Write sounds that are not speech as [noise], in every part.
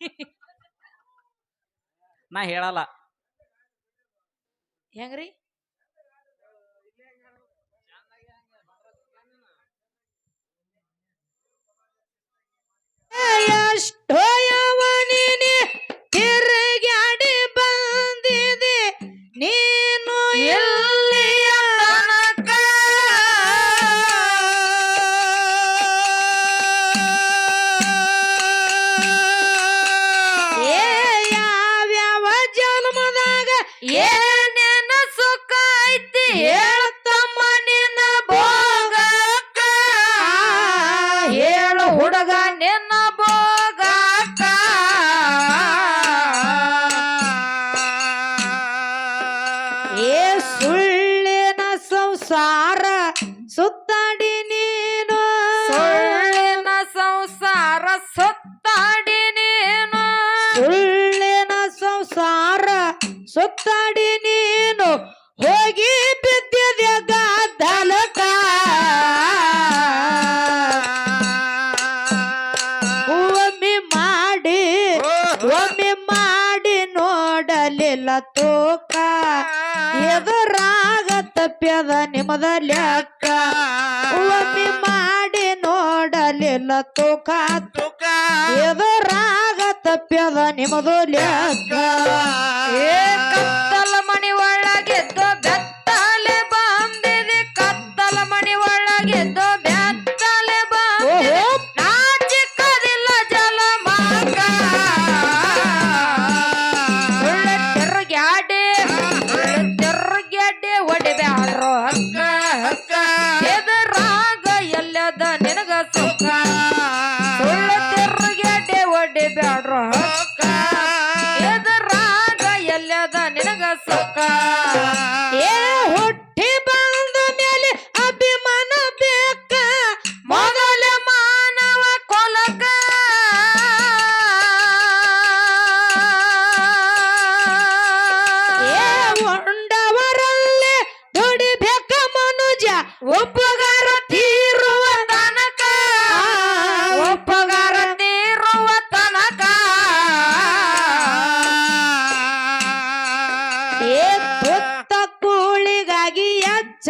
[laughs] ನಾ ಹೇಳಲ್ಲ. ಹೆಂಗ್ರಿ? ಎಷ್ಟೋ ನೀನೆ ತಿರುಗಾಡಿ ಎದುರಾಗ ತಪ್ಪ್ಯದ ನಿಮದ ಲೆಕ್ಕ. ಒಮ್ಮೆ ಮಾಡಿ ನೋಡಲಿಲ್ಲ ತೂಕ. ಎದುರಾಗ ತಪ್ಪ್ಯದ ನಿಮ್ಮದು ಲೆಕ್ಕ. ಏ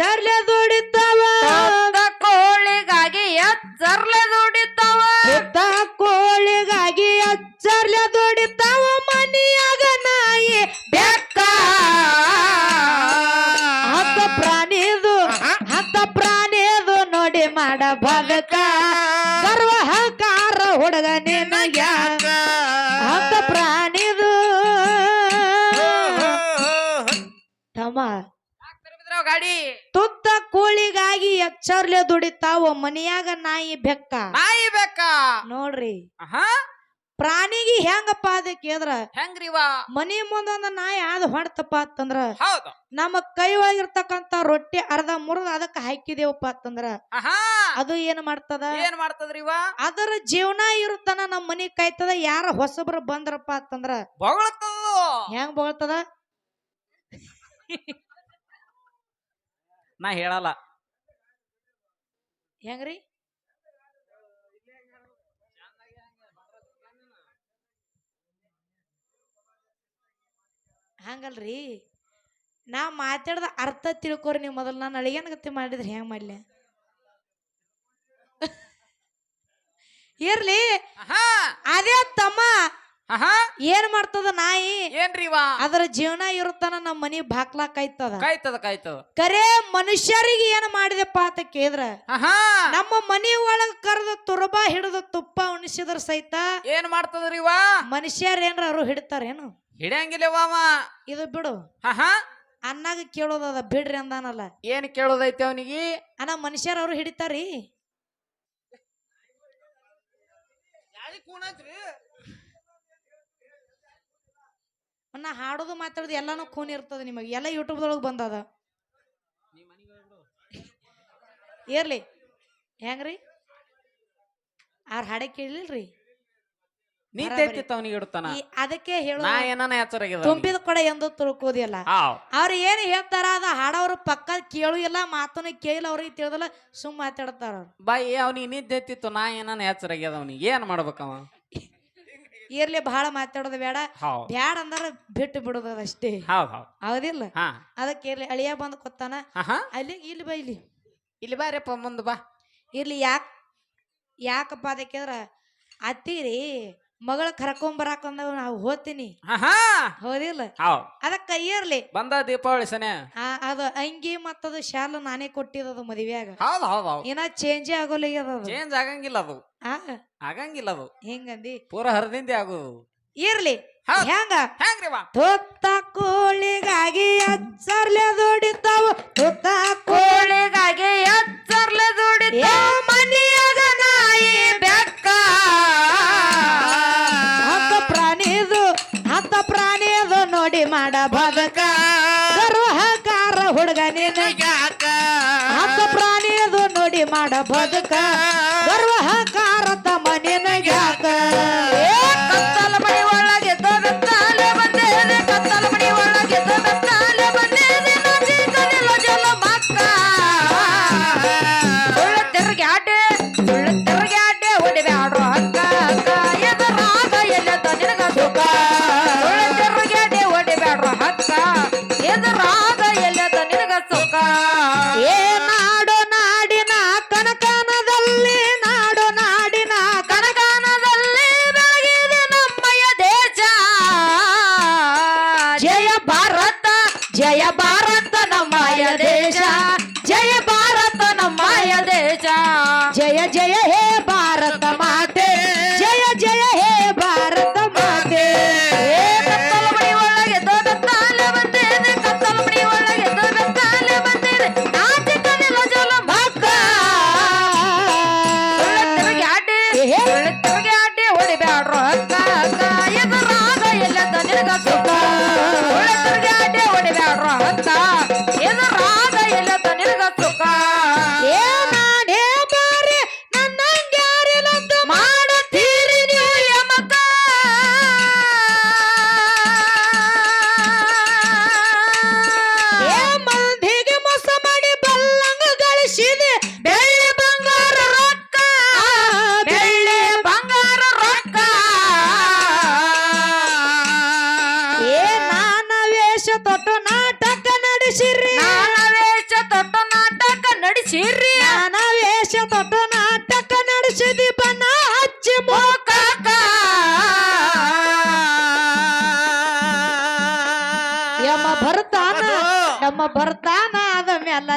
ಎಚ್ಚರ್ಲೆ ದುಡಿತಾವ. ಕೋಳಿಗಾಗಿ ಎಚ್ಚರ್ಲೆ ಗಾಡಿ ತುತ್ತ ಕೋಳಿಗಾಗಿ ಎಚ್ಚರ್ಲೆ ದುಡಿತಾವ ಮನಿಯಾಗ ನಾಯಿ ಬೆಕ್ಕ. ನಾಯಿ ಬೆಕ್ಕ. ನೋಡ್ರಿ. ಆಹಾ. ಪ್ರಾಣಿಗೆ ಹೆಂಗಪ್ಪ ಅದಕ್ಕೆ ಕೇದ್ರ ಹೆಂಗ್ರಿವಾ ಮನಿ ಮುಂದೊಂದ ನಾಯಿ ಆದ ಹೊಡ್ತಪ್ಪ ಅಂತಂದ್ರ? ಹೌದು. ನಮ್ಮ ಕೈ ಒಳಗಿರ್ತಕ್ಕಂತ ರೊಟ್ಟಿ ಅರ್ಧ ಮುರಿದ ಅದಕ್ಕ ಹಾಕಿದೇವಪ್ಪ ಅಂತಂದ್ರ? ಆಹಾ. ಅದು ಏನ್ ಮಾಡ್ತದ? ಏನ್ ಮಾಡ್ತದ್ರಿವಾ ಅದರ ಜೀವನ ಇರುತ್ತನ ನಮ್ಮ ಮನಿ ಕಾಯ್ತದ ಯಾರ ಹೊಸಬ್ರು ಬಂದ್ರಪ್ಪ ಅಂತಂದ್ರ? ಬೊಗಳತ್ತದು ಹೆಂಗ್ ಬಳ್ತದ ನಾ ಹೇಳಲ್ಲ. ಹೆಂಗ್ರಿ? ಹಂಗಲ್ರಿ? ನಾ ಮಾತಾಡ್ದ ಅರ್ಥ ತಿಳ್ಕೊರಿ ನೀವು ಮೊದಲು. ನಾನು ಅಳಿಗೆನ ಗತಿ ಮಾಡಿದ್ರಿ ಹೆಂಗ್ ಮಾಡ್ಲಿ? [laughs] ಇರ್ಲಿ. ಅದೇ ತಮ್ಮ ಏನ್ ಮಾಡ್ತದ ನಾಯಿ? ಏನ್ರಿವಾ ಅದರ ಜೀವನ ಇರುತ್ತಾನ ನಮ್ಮ ಮನಿ ಬಾಕ್ಲಾ ಕಾಯ್ತದ. ಕಾಯ್ತದ ಕರೆ ಮನುಷ್ಯರಿಗೆ ಏನ್ ಮಾಡಿದೆಪ್ಪ ಅಂತ ಕೇಳಿದ್ರ? ನಮ್ಮ ಮನಿ ಒಳಗ ಕರೆದ ತುರಬ ಹಿಡಿದು ತುಪ್ಪ ಉಣಿಸಿದ್ರ ಸಹಿತ ಏನ್ ಮಾಡ್ತದ್ರಿವಾ ಮನುಷ್ಯರ್ ಏನ್ರ ಅವರು ಹಿಡಿಯಂಗಿಲ್ಲ ಹಿಡಿಯಂಗಿಲ್ಲವಾಮ ಇದು ಬಿಡು. ಅನ್ನಾಗ ಕೇಳೋದದ ಬಿಡ್ರಿ ಅಂದಾನಲ್ಲ. ಏನ್ ಕೇಳೋದೈತಿ ಅವನಿಗೆ? ಅನ್ನ ಮನುಷ್ಯರ್ ಅವರು ಹಿಡಿತಾರಿ? ನಾ ಹಾಡೋದು ಮಾತಾಡೋದು ಎಲ್ಲಾನು ಖೂನ್ ಇರ್ತದ ನಿಮಗೆ. ಎಲ್ಲ ಯೂಟ್ಯೂಬ್ದೊಳಗೆ ಬಂದದ. ಇರ್ಲಿ ಹೆಂಗ್ರಿ? ಅವ್ರ ಹಾಡೆ ಕೇಳಿಲ್ರಿ. ನೀ ಅವನಿಗೆ ಇಡ್ತಾನ? ಈ ಅದಕ್ಕೆ ಹೇಳೋ ನಾ ಏನಾನ ತುಂಬಿದ ಕೊಡ ಎಂದು ತುಳ್ಕೋದಿಲ್ಲ. ಅವ್ರ ಅವ್ರು ಏನ್ ಹೇಳ್ತಾರ ಅದ ಹಾಡೋರು ಪಕ್ಕ ಕೇಳು ಇಲ್ಲ ಮಾತನ್ನ ಕೇಳಿಲ್ಲ ಅವ್ರಿಗೆ ತಿಳಿದಲ್ಲ ಸುಮ್ ಮಾತಾಡ್ತಾರ ಅವ್ರು. ಬಾಯಿ ಅವನಿಗೆ ನಿದ್ದೆ ಎತ್ತಿತ್ತು ನಾ ಏನಾನ ಎಚ್ಚರಾಗ್ಯದ ಅವ್ನಿಗೆ? ಏನ್ ಮಾಡ್ಬೇಕವ? ಇರ್ಲಿ ಬಹಳ ಮಾತಾಡೋದು ಬೇಡ. ಬ್ಯಾಡ ಅಂದ್ರ ಬಿಟ್ಟು ಬಿಡೋದು ಅಷ್ಟೇ. ಹೌದ್ ಹೌದ್. ಹೌದಿಲ್ಲ? ಅದಕ್ಕೆ ಇರ್ಲಿ ಅಳಿಯ ಬಂದು ಕೊತ್ತಾನ. ಅಲ್ಲಿ ಇಲ್ಲಿ ಬಾ ಇಲ್ಲಿ. ಇಲ್ಲಿ ಬಾರಪ್ಪ ಮುಂದ ಬಾ. ಇರ್ಲಿ ಯಾಕ ಯಾಕಪ್ಪ ಅದಕ್ಕೆ ಅತ್ತೀರಿ ಮಗಳ ಕರ್ಕೊಂಬರಾಕ ನಾವು ಹೋತೀನಿ ಹೋದಿಲ್ಲ ಹಾ ಹೌದಿಲ್ಲ? ಹೌದ್. ಅದಕ್ಕ ಇರ್ಲಿ. ಬಂದ ದೀಪಾವಳಿ ಸನೆ ಅದು ಅಂಗಿ ಮತ್ತದು ಶಾಲು ನಾನೇ ಕೊಟ್ಟಿದ್ದು ಮದುವೆಯಾಗ. ಇನ್ನ ಚೇಂಜೇ ಅದು. ಚೇಂಜ್ ಆಗಂಗಿಲ್ಲ ಅದು. ಆ. ಆಗಂಗಿಲ್ಲ ಅದು. ಹಿಂಗಂದಿ? ಪೂರ ಹರಿದಿಂದೆ ಆಗೋ ಇರ್ಲಿ. ಹೌದ್. ಹೆಂಗ ಹೆಂಗ್ರಿ ವಾ ತುತ್ತ ಕೋಳಿಗಾಗಿ ಎಚ್ಚರ್ಲೆ ದುಡಿತಾವ. ತುತ್ತ ಕೋಳಿಗಾಗಿ ಎಚ್ಚರ್ಲೆ ದುಡಿತಾವ. ಮನಿಯಾಗ ನಾಯಿ ಬೆಕ್ಕ. ಹತ್ತ ಪ್ರಾಣಿದು ಹತ್ತ ಪ್ರಾಣಿದು ನೋಡಿ ಮಾಡ ಬದಕ. ಗರ್ವಹಕಾರ ಹುಡುಗ ನಿನಗ್ಯಾಕ? ಹತ್ತ ಪ್ರಾಣಿದು ನೋಡಿ ಮಾಡ ಬದಕ. ಗರ್ವಹಕಾರ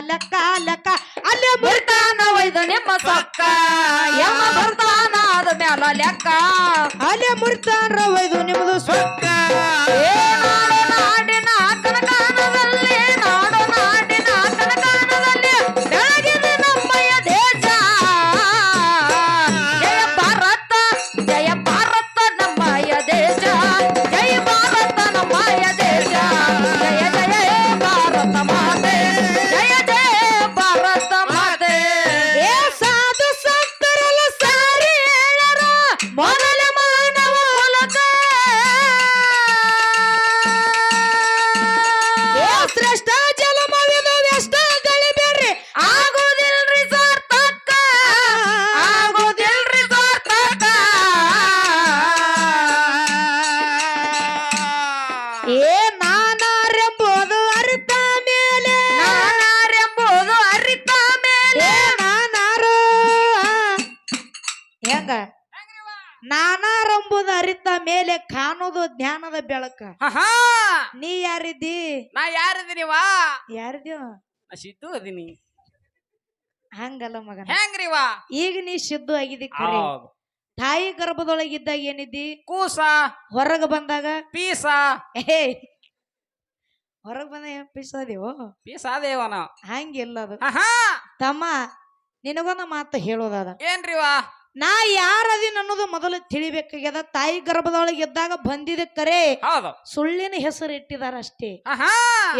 ಲೆಕ್ಕ ಲೆಕ್ಕ ಅಲ್ಲೇ ಬರ್ತಾನ ಒಯ್ದು ನಿಮ್ಮ ಸೊಕ್ಕ. ಯಮ ಬರ್ತಾನ ಅದ ಮ್ಯಾಲ ಲೆಕ್ಕ. ಅಲ್ಲೇ ಮುರ್ತಾನ ಒಯ್ದು ನಿಮ್ಮದು ಸೊಕ್ಕ. ಮೇಲೆ ಕಾಣೋದು ಜ್ಞಾನದ ಬೆಳಕ. ಹಾ ನೀ ಯಾರಿದ್ದಿ? ನಾ ಯಾರಿದ್ದೀನಿವಾ ಯಾರಿದ್ಯೋ? ನಾ ಸಿದ್ದು ಅದೀನಿ. ಹಂಗಲ್ಲ ಮಗನ. ಹೆಂಗ್ರಿವಾ ಈಗ ನೀ ಸಿದ್ದು ಆಗಿದ್ದಿ ಖರೆ ಹೌದು. ತಾಯಿ ಗರ್ಭದೊಳಗಿದ್ದಾಗ ಏನಿದ್ದಿ? ಕೂಸ. ಹೊರಗ ಬಂದಾಗ? ಪೀಸ. ಏ ಹೊರಗ್ ಬಂದ ಏನ್ ಪೀಸಾದೇವ ಪೀಸ ಅದೇವನ? ಹಂಗಿಲ್ಲ ಅದು ಹಾ ತಮ್ಮ ನಿನಗೊಂದು ಮಾತು ಏನ್ರಿ ಏನ್ರಿವಾ? ನಾ ಯಾರದಿನ ಅನ್ನೋದು ಮೊದಲು ತಿಳಿಬೇಕಾಗ್ಯದ. ತಾಯಿ ಗರ್ಭದೊಳಗೆ ಇದ್ದಾಗ ಬಂದಿದೆ ಕರೆ ಹೌದು. ಸುಳ್ಳಿನ ಹೆಸರು ಇಟ್ಟಿದಾರ ಅಷ್ಟೇ.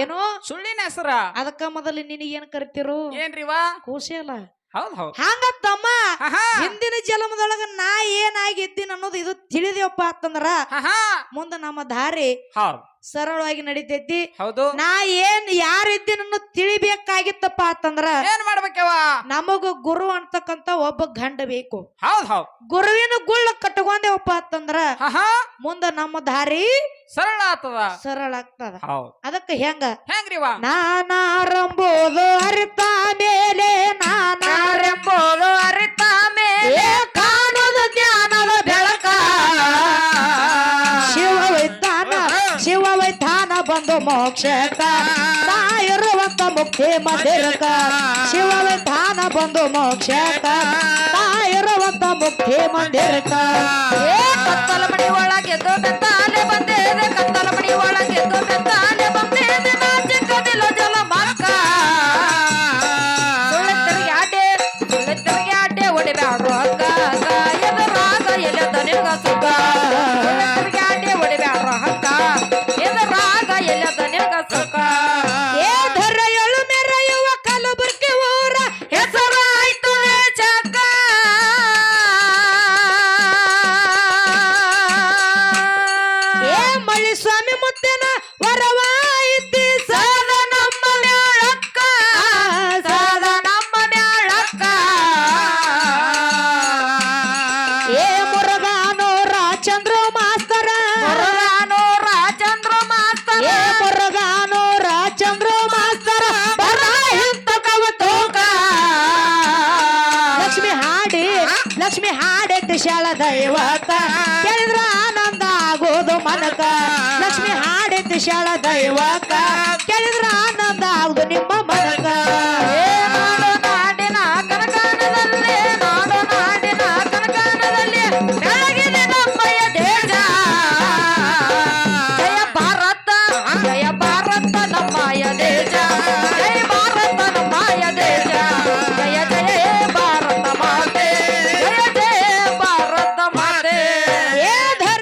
ಏನೋ? ಸುಳ್ಳಿನ ಹೆಸರ? ಅದಕ್ಕ ಮೊದಲು ನಿನಗೇನ್ ಕರಿತಿರು? ಏನ್ರಿವಾ ಕೂಸೆ ಅಲ್ಲ ಹೌದ್ ಹೌದ್. ಹಂಗ ತಮ್ಮ ಆಹಾ ಹಿಂದಿನ ಜನ್ಮದೊಳಗ ನಾ ಏನಾಗಿದ್ದೀನಿ ಅನ್ನೋದು ಇದು ತಿಳಿದೇವಪ್ಪ ಅಂತಂದ್ರ ಆಹಾ ಮುಂದ ನಮ್ಮ ದಾರಿ ಹೌದ್. ಸರಳವಾಗಿ ನಡೀತೈತಿ. ಹೌದು. ನಾ ಏನ್ ಯಾರಿದ್ದೀನಿ ಅನ್ನೋದು ತಿಳಿಬೇಕಾಗಿತ್ತಪ್ಪ ಅಂತಂದ್ರ ಏನ್ ಮಾಡ್ಬೇಕವ ನಮಗ ಗುರು ಅಂತಕ್ಕಂತ ಒಬ್ಬ ಗಂಡ ಬೇಕು. ಹೌದ್ ಹೌದ್. ಗುರುವಿನ ಗುಳ್ಳ ಕಟ್ಕೊಂಡೇವಪ್ಪ ಅಂತಂದ್ರ ಆಹಾ ಮುಂದ ನಮ್ಮ ದಾರಿ ಸರಳ ಆತದ ಸರಳ ಆಗ್ತದ. ಹೌದ್. ಅದಕ್ಕ ಹೆಂಗ? ಹೆಂಗ್ರಿವ ನಾನಾರಂಬೋದು ಅರಿತ ಬಂದು ಮೋಕ್ಷಕ ನಾ ಇರುವಂತ ಮುಕ್ತಿ ಮಂದಿರಕ ಶಿವನ ಧಾನ ಬಂದು ಮೋಕ್ಷಕ ನಾ ಇರುವಂತ ಮುಕ್ತಿ ಮಂದಿರಕ ಏ ಕತ್ತಲ ಒಳಗೆ ಬೆತ್ತಾಲೆ ಶಾಲಾ ದೈವತ. ಕೇಳಿದ್ರ ಆನಂದ ಆಗೋದು ಮನಕ. ಲಕ್ಷ್ಮಿ ಹಾಡಿದ್ದ ಶಾಲಾ ದೈವತ. ಕೇಳಿದ್ರ ಆನಂದ ಆಗೋದು ನಿಮ್ಮ ಮನಕ.